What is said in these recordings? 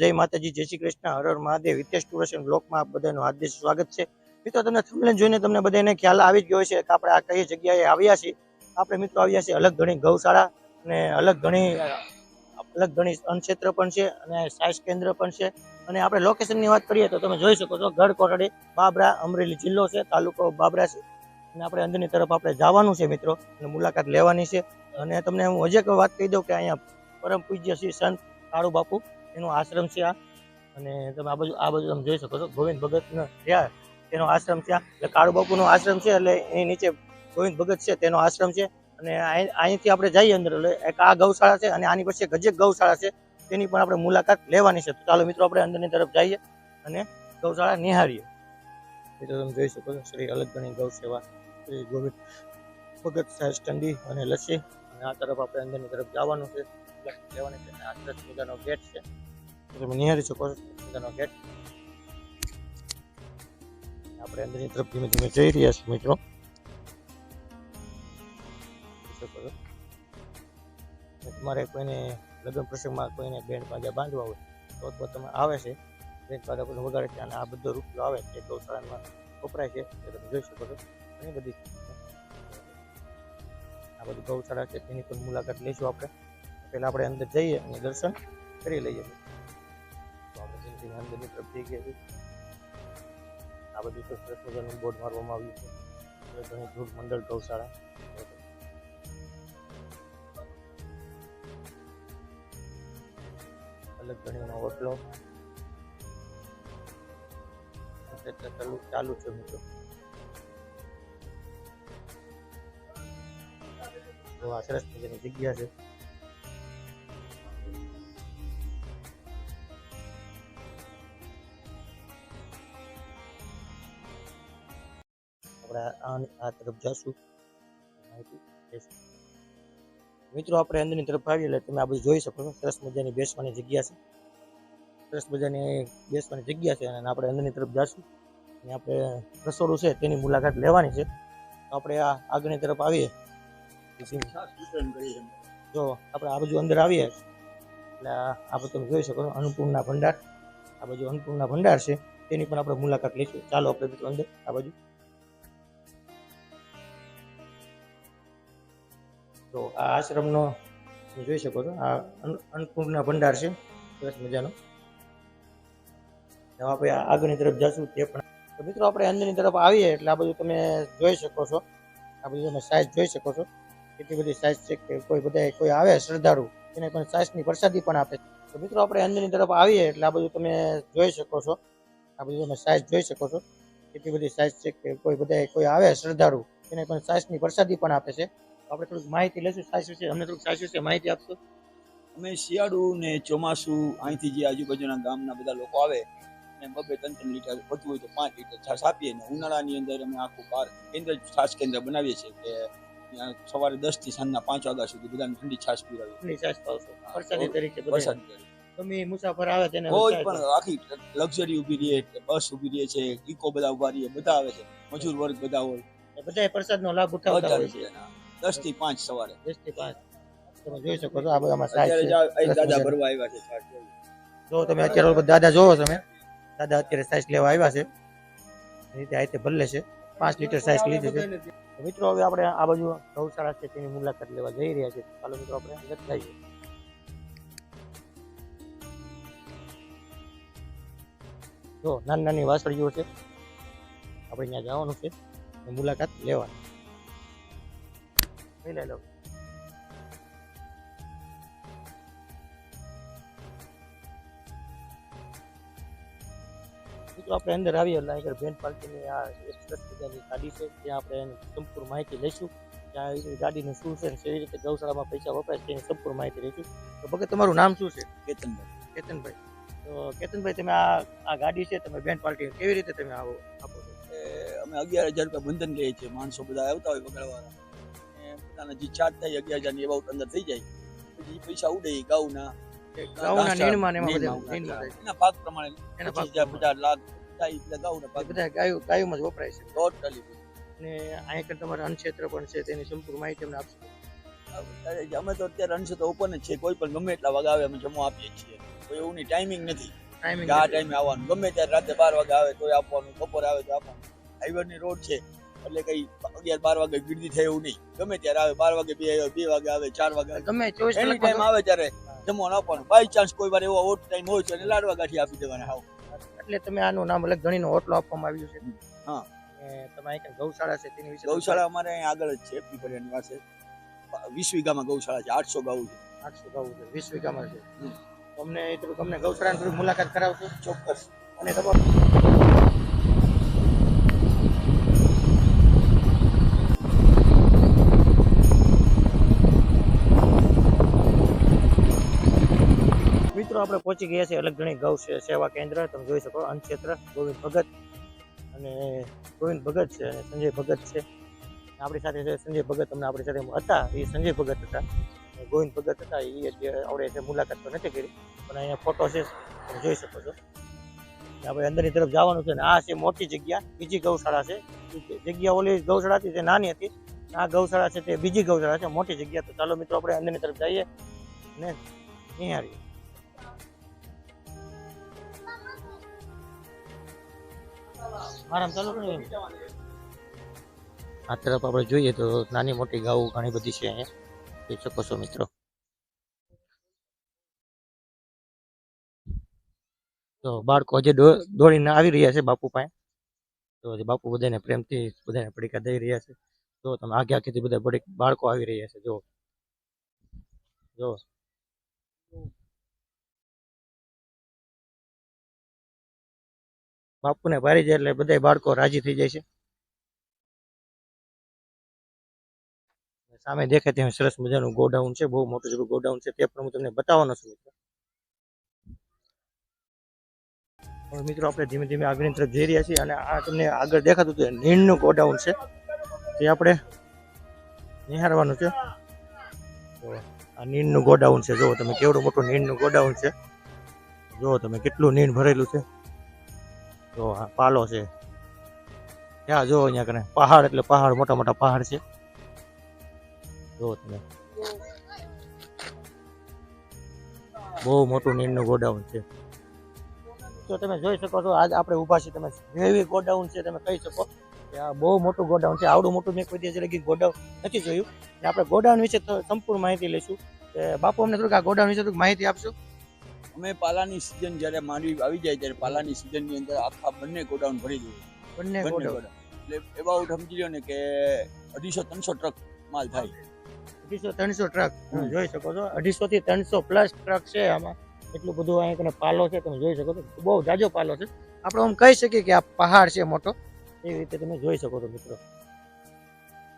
જય માતાજી, જય શ્રી કૃષ્ણ, હર મહાદેવ, હિતેશ એન્ડ બ્લોકમાં આપ બધાનું હાર્દિક સ્વાગત છે. મિત્રો, તમને થમલેન જોઈને તમને બધાને ખ્યાલ આવી જ ગયો છે કે આપણે આ કઈ જગ્યાએ આવ્યા છીએ. આપણે મિત્રો આવ્યા છીએ અલગ ઘણી ગૌશાળા અને અલગ ઘણી અલગ ઘણી અનક્ષેત્ર પણ છે અને સાયન્સ કેન્દ્ર પણ છે. અને આપણે લોકેશનની વાત કરીએ તો તમે જોઈ શકો છો ગઢ કોટડી બાબરા, અમરેલી જિલ્લો છે, તાલુકો બાબરા છે. અને આપણે અંદરની તરફ આપણે જવાનું છે મિત્રો અને મુલાકાત લેવાની છે. અને તમને હું હજી વાત કહી દઉં કે અહીંયા પરમ પૂજ્ય શ્રી સંત કાળુ બાપુ એનો આશ્રમ છે આ. અને તમે આ બાજુ આ બાજુ તમે જોઈ શકો છો. ગોવિંદ ભગત ત્યાં તેનો આશ્રમ છે. એટલે કાળુ બાપુનો આશ્રમ છે, એટલે એની નીચે ગોવિંદ ભગત છે, તેનો આશ્રમ છે. અને અહીં- અહીંથી આપણે જઈએ અંદર, એટલે એક આ ગૌશાળા છે અને આની પછી ગજેક ગૌશાળા છે. તેની પણ આપણે મુલાકાત લેવાની છે. તો ચાલો મિત્રો, આપણે અંદરની તરફ જઈએ અને ગૌશાળા નિહાળીએ. મિત્રો, તમે જોઈ શકો છો, શ્રી અલગણી ગૌ સેવા, શ્રી ગોવિંદ ભગત સાહેબ સ્ટંડી અને લસ્સી. અને આ તરફ આપણે અંદરની તરફ જવાનું છે. મુલાકાત લેવાની છે આ સરસ મજાનો ગેટ છે. તમે નિહાળી શકો સરસ મજાનો ગેટ. આપણે અંદરની તરફ ધીમે ધીમે જઈ રહ્યા છીએ મિત્રો. જોઈ શકો છો. તમારે કોઈને લગ્ન પ્રસંગમાં કોઈને બેન્ડ બાજા બાંધવા હોય તો તો તમે આવે છે બેન્ડ બાજા કોઈ વગાડે છે અને આ બધો રૂપિયો આવે છે ગૌશાળામાં વપરાય છે એ તમે જોઈ શકો છો. ઘણી બધી આ બધી ગૌશાળા છે તેની પણ મુલાકાત લઈશું આપણે. પહેલા આપણે અંદર જઈએ અને દર્શન કરી લઈએ. તો અંદરની તરફ જઈ ગયા આ બધું બોર્ડ મારવામાં આવ્યું છે. ઘણી મંડળ ગૌશાળા. અલગ ઘણીનો ઓટલો ચાલુ છે મિત્રો. તો આ સરસ મજાની જગ્યા છે. આપણે આ તરફ જશું. માહિતી લેશું મિત્રો, આપણે અંદરની તરફ આવીએ એટલે તમે આ બધું જોઈ શકો છો. સરસ મજાની બેસવાની જગ્યા છે. સરસ મજાની બેસવાની જગ્યા છે અને આપણે અંદરની તરફ જશું. અને આપણે રસોડું છે તેની મુલાકાત લેવાની છે. તો આપણે આ આગળની તરફ આવીએ. જો, આપણે આ બાજુ અંદર આવીએ. એટલે આ બધું તમે જોઈ શકો છો. અન્નપૂર્ણા ભંડાર. આ બાજુ અન્નપૂર્ણા ભંડાર છે. તેની પણ આપણે મુલાકાત લઈશું. ચાલો આપણે મિત્રો અંદર, આ બાજુ. તો આ આશ્રમનો તમે જોઈ શકો છો. આ અન્ન- અન્નપૂર્ણા ભંડાર છે. સરસ મજાનો. આપણે આગળની તરફ જશું તે પણ. મિત્રો આપણે અંદરની તરફ આવીએ એટલે આ બધું તમે જોઈ શકો છો. આ બધું તમે સાઈઝ જોઈ શકો છો. કેટલી બધી સાઈઝ છે કે કોઈ બધા કોઈ આવે શ્રદ્ધાળુ, એને પણ સાઈઝની પ્રસાદી પણ આપે તો મિત્રો આપણે અંદરની તરફ આવીએ એટલે આ બધું તમે જોઈ શકો છો. આ બધું તમે સાઈઝ જોઈ શકો છો. કેટલી બધી સાઈઝ છે કે કોઈ બધા કોઈ આવે શ્રદ્ધાળુ, એને પણ સાઈઝની પ્રસાદી પણ આપે છે. આપણે થોડીક માહિતી લઈશું સાઈઝ છે અમને થોડુંક સાઈઝ છે માહિતી આપશો? અમે શિયાળુ ને ચોમાસું અહીંથી જે આજુબાજુના ગામના બધા લોકો આવે ને બબે ત્રણ ત્રણ લીટર વધુ હોય તો પાંચ લીટર છાશ આપીએ ને ઉનાળાની અંદર અમે આખું બાર કેન્દ્ર છાશ કેન્દ્ર બનાવીએ છીએ કે સવારે દસથી સાંજના પાંચ વાગ્યા સુધી બધાને ઠંડી છાશ પીવડાવી ઠંડી છાશ પાવશો. વરસાદી તરીકે વરસાદી તરીકે. મુસાફર આવે તેને કોઈ પણ આખી લક્ઝરી ઊભી રહીએ બસ ઊભી રહે છે ઇકો બધા ઊભા રહીએ બધા આવે છે મજૂર વર્ગ બધા હોય. બધાએ પ્રસાદનો લાભ ઉઠાવતા હોય છે. દસથી પાંચ સવારે. દસથી પાંચ. તમે જોઈ શકો છો આ બધામાં સાઈઝ દાદા ભરવા આવ્યા છે જો તમે અત્યારે દાદા જોવો તમે દાદા અત્યારે સાઈઝ લેવા આવ્યા છે. રીતે આ રીતે ભલે છે. પાંચ લીટર સાઈઝ લીધી છે. મિત્રો હવે આપણે આ બાજુ ગૌશાળા છે તેની મુલાકાત લેવા જઈ રહ્યા છીએ. ચાલો મિત્રો આપણે અંદર જઈએ. જો નાની નાની વાસળીઓ છે. આપણે ત્યાં જવાનું છે. મુલાકાત લેવાની. લઈ લો મિત્રો આપણે અંદર આવીએ એટલે આગળ બેન પાર્ટીની આ એક્સપ્રેસ મજાની ગાડી છે ત્યાં આપણે એની સંપૂર્ણ માહિતી લઈશું. ત્યાં ગાડીનું શું છે કેવી રીતે ગૌશાળામાં પૈસા વપરાય છે તેની સંપૂર્ણ માહિતી લઈશું. તો ભગત તમારું નામ શું છે? કેતનભાઈ. કેતનભાઈ. તો કેતનભાઈ તમે આ આ ગાડી છે તમે બેન પાર્ટી કેવી રીતે તમે આવો આપો છો? અમે અગિયાર હજાર રૂપિયા બંધન લઈએ છીએ. માણસો બધા આવતા હોય વગાડવાળા અને પોતાના જે ચાર્જ થાય અગિયાર હજાર એવા અંદર થઈ જાય. પછી પૈસા ઉડે નીણમાં એમાં બધે. એના પ્રમાણે એના લાખ થાય બધા ગાયો ગાયોમાં જ વપરાય છે. ટોટલી અને અહીંયા કણ તમારા અન્નક્ષેત્ર પણ છે તેની સંપૂર્ણ માહિતી અમને આપશો. અમે તો અત્યારે અંશ તો ઓપન જ છે કોઈ પણ ગમે એટલા વગાવે અમે જમવા આપીએ છીએ. કોઈ એવું નહીં ટાઈમિંગ નથી ટાઈમિંગ આ ટાઈમે આવવાનું. ગમે ત્યારે રાતે બાર વાગે આવે તો આપવાનું. બપોરે આવે તો આપવાનું. હાઈવેની રોડ છે. એટલે કઈ અગિયાર બાર વાગે ગીરદી થાય એવું નહીં. ગમે ત્યારે આવે બાર વાગે બે આવે બે વાગે આવે ચાર વાગે આવે. ગમે ચોવીસ એની ટાઈમ આવે ત્યારે જમવાનું આપવાનું બાય ચાન્સ કોઈ વાર એવો ઓટ ટાઈમ હોય છે એટલે લાડવા ગાંઠી આપી દેવાના હાવ. એટલે તમે આનું નામ અલગ ગણીનો ઓટલો આપવામાં આવ્યું છે. હા. તમે અહીં ગૌશાળા છે તેની વિશે ગૌશાળા અમારે અહીં આગળ જ છે પાસે. વીસ વીઘામાં ગૌશાળા છે આઠસો ગાઉ છે. આઠસો ગાઉ છે વીસ વીઘામાં છે. તમને તમને ગૌશાળાની મુલાકાત કરાવશો? ચોક્કસ. અને તમારું આપણે પહોંચી ગયા છે અલગ ઘણી ગૌ સેવા કેન્દ્ર, તમે જોઈ શકો, અન્નક્ષેત્ર, ગોવિંદ ભગત અને ગોવિંદ ભગત છે અને સંજય ભગત છે. આપણી સાથે સંજય ભગત તમને આપણી સાથે હતા, એ સંજય ભગત હતા. ગોવિંદ ભગત હતા એ આપણે મુલાકાત તો નથી કરી, પણ અહીંયા ફોટો છે, તમે જોઈ શકો છો. આપણે અંદરની તરફ જવાનું છે ને આ છે મોટી જગ્યા, બીજી ગૌશાળા છે. જગ્યા ઓલી ગૌશાળા હતી તે નાની હતી આ ગૌશાળા છે તે બીજી ગૌશાળા છે, મોટી જગ્યા. તો ચાલો મિત્રો, આપણે અંદરની તરફ જઈએ ને નિહાળીએ આરામ ચાલુ કરી આ તરફ આપણે જોઈએ તો નાની મોટી ગાઉ ઘણી બધી છે અહીંયા. જોઈ શકો છો મિત્રો. તો બાળકો હજી દોડીને આવી રહ્યા છે બાપુ પાસે. તો હજી બાપુ બધાને પ્રેમથી, બધાને પડીકા દઈ રહ્યા છે. જો તમે આગે આખેથી બધા પડી બાળકો આવી રહ્યા છે જો જો બાપુને ભારી જાય એટલે બધા બાળકો રાજી થઈ જાય છે. સામે દેખાય ત્યાં સરસ મજાનું ગોડાઉન છે, બહુ મોટું જેવું ગોડાઉન છે તે પણ હું તમને બતાવવાનો છું મિત્રો. મિત્રો આપણે ધીમે ધીમે આગળની તરફ જઈ રહ્યા છીએ અને આ તમને આગળ દેખાતું હતું નીણનું ગોડાઉન છે. તે આપણે નિહાળવાનું છે. આ નીણનું ગોડાઉન છે. જુઓ તમે કેવડું મોટું નીણનું ગોડાઉન છે. જુઓ તમે કેટલું નીણ ભરેલું છે. જો પાલો છે. ત્યાં જો અહીંયા કને, પહાડ એટલે પહાડ, મોટા મોટા પહાડ છે. જો તમે. બહુ મોટું નીરનું ગોડાઉન છે. તો તમે જોઈ શકો છો, આજ આપણે ઊભા છીએ, તમે જેવી ગોડાઉન છે તમે કહી શકો કે આ બહુ મોટું ગોડાઉન છે. આવડું મોટું મેં કોઈ દિવસ લગી ગોડાઉન નથી જોયું. ને આપણે ગોડાઉન વિશે સંપૂર્ણ માહિતી લઈશું. કે બાપુ અમને થોડુંક આ ગોડાઉન વિશે થોડીક માહિતી આપશો? અમે પાલાની સિઝન જ્યારે માંડવી આવી જાય ત્યારે પાલાની સિઝનની અંદર આખા બંને ગોડાઉન ભરી દઈએ બંને ગોડાઉન. ગોડાઉન. એટલે એબાઉટ સમજી લો ને કે અઢીસો ત્રણસો ટ્રક માલ થાય. અઢીસો ત્રણસો ટ્રક તમે જોઈ શકો છો. અઢીસો થી ત્રણસો પ્લસ ટ્રક છે આમાં. એટલું બધું અહીંયા કને પાલો છે તમે જોઈ શકો છો. બહુ જાજો પાલો છે. આપણે આમ કહી શકીએ કે આ પહાડ છે મોટો. એવી રીતે તમે જોઈ શકો છો મિત્રો.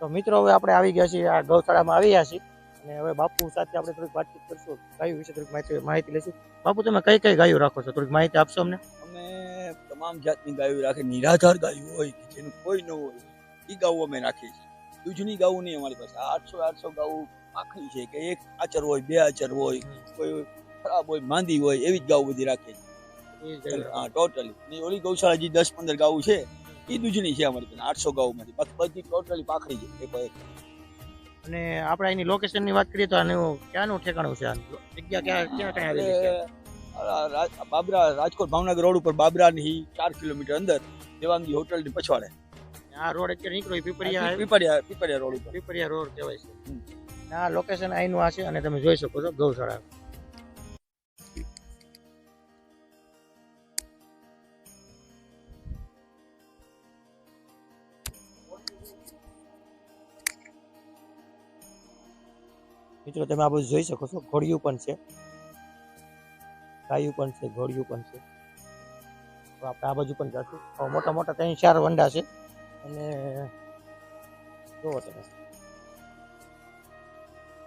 તો મિત્રો હવે આપણે આવી ગયા છીએ આ ગૌશાળામાં આવી ગયા છીએ. અને હવે બાપુ સાથે આપણે થોડીક વાતચીત કરશું ગાયો વિશે થોડીક માહિતી માહિતી લઈશું. બાપુ તમે કઈ કઈ ગાયો રાખો છો? થોડીક માહિતી આપશો અમને? અમે તમામ જાતની ગાયો રાખે નિરાધાર ગાયો હોય કે જેનું કોઈ ન હોય એ ગાયો અમે રાખીએ છીએ. દૂધની ગાયો નહીં અમારી પાસે. આઠસો આઠસો ગાયો આખરી છે કે એક આચર હોય બે આચર હોય કોઈ ખરાબ હોય માંદી હોય એવી જ ગાયો બધી રાખીએ છીએ. એ હા ટોટલી. ને ઓલી ગૌશાળા જે દસ પંદર ગાયો છે એ દૂધની છે અમારી પાસે આઠસો ગાયોમાંથી બાકી બધી ટોટલી પાખરી છે એક એક. અને આપણે એની લોકેશનની વાત કરીએ તો આનું ક્યાંનું ઠેકાણું છે આનું? જગ્યા ક્યાં ક્યાં ક્યાં આવેલી બાબરા રાજકોટ ભાવનગર રોડ ઉપર બાબરાની ચાર કિલોમીટર અંદર દેવાંગી હોટલની પછવાડે આ રોડ અત્યારે નીકળ્યો પીપરિયા પીપરિયા પીપળિયા રોડ ઉપર. પીપરિયા રોડ કહેવાય છે. આ લોકેશન અહીંનું આ છે અને તમે જોઈ શકો છો ગૌશાળા. મિત્રો તમે આ બધું જોઈ શકો છો. ઘોડિયું પણ છે. ગાયું પણ છે ઘોડિયું પણ છે. તો આપણે આ બાજુ પણ જશું. મોટા મોટા ત્રણ ચાર વંડા છે. અને જુઓ તમે.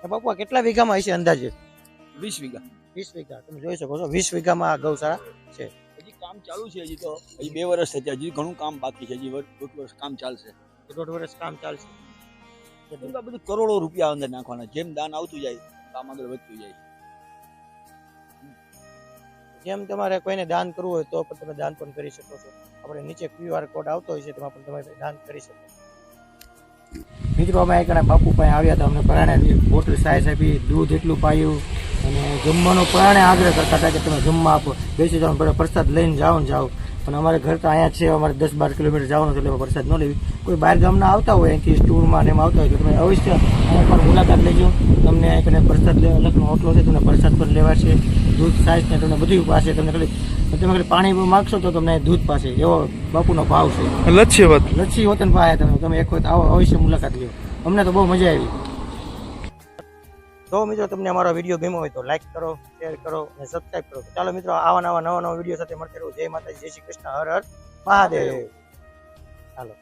બાપુ આ કેટલા વીઘામાં હશે અંદાજે? વીસ વીઘા. વીસ વીઘા. તમે જોઈ શકો છો વીસ વીઘામાં આ ગૌશાળા હજી કામ ચાલુ છે હજી તો. હજી બે વર્ષ થયા હજી ઘણું કામ બાકી છે. હજી દોઢ વર્ષ કામ ચાલશે. દોઢ વર્ષ કામ ચાલશે. કેમ બધું કરોડો રૂપિયા અંદર નાખવાના, જેમ દાન આવતું જાય, કામ આગળ વધતું જાય. જેમ તમારે કોઈને દાન કરવું હોય તો પણ તમે દાન પણ કરી શકો છો. આપણે નીચે ક્યુઆર કોડ આવતો હોય છે, તેમાં પણ તમે દાન કરી શકો મિત્રો, અમે એક બાપુ પાસે આવ્યા હતા, અમને પરાણે બોટલ સાય આપી, દૂધ એટલું પાયું, અને જમવાનો પ્રાણે આગ્રહ કરતા હતા કે તમે જમવા આપો. બેસી જાઓ પ્રસાદ લઈને જાઓ ને જાઓ. પણ અમારે ઘર તો અહીંયા છે અમારે દસ બાર કિલોમીટર જવાનું છે એટલે વરસાદ ન લેવી. કોઈ બહાર ગામના આવતા હોય અહીંથી ટૂરમાં ને એમ આવતા હોય તો તમે અવશ્ય અહીંયા પણ મુલાકાત લેજો. તમને અહીં કને પ્રસાદ લેવા લખનો હોટલો છે તમને પ્રસાદ પણ લેવાશે. દૂધ સાઈઝ ને તમને બધું પાસે તમને ખાલી તમે ખાલી પાણી માગશો તો તમને દૂધ પાસે એવો બાપુનો ભાવ છે. લચ્છ્યવત લચ્છી વતન પાસે તમે તમે એક વખત આવો અવશ્ય મુલાકાત લ્યો. અમને તો બહુ મજા આવી. તો મિત્રો તમને અમારો વીડિયો ગમ્યો હોય તો લાઈક કરો શેર કરો અને સબસ્ક્રાઈબ કરો. ચાલો મિત્રો આવા નવા નવા નવા વીડિયો સાથે મળते રહો. જય માતાજી જય શ્રી કૃષ્ણ. હર હર મહાદેવ. ચાલો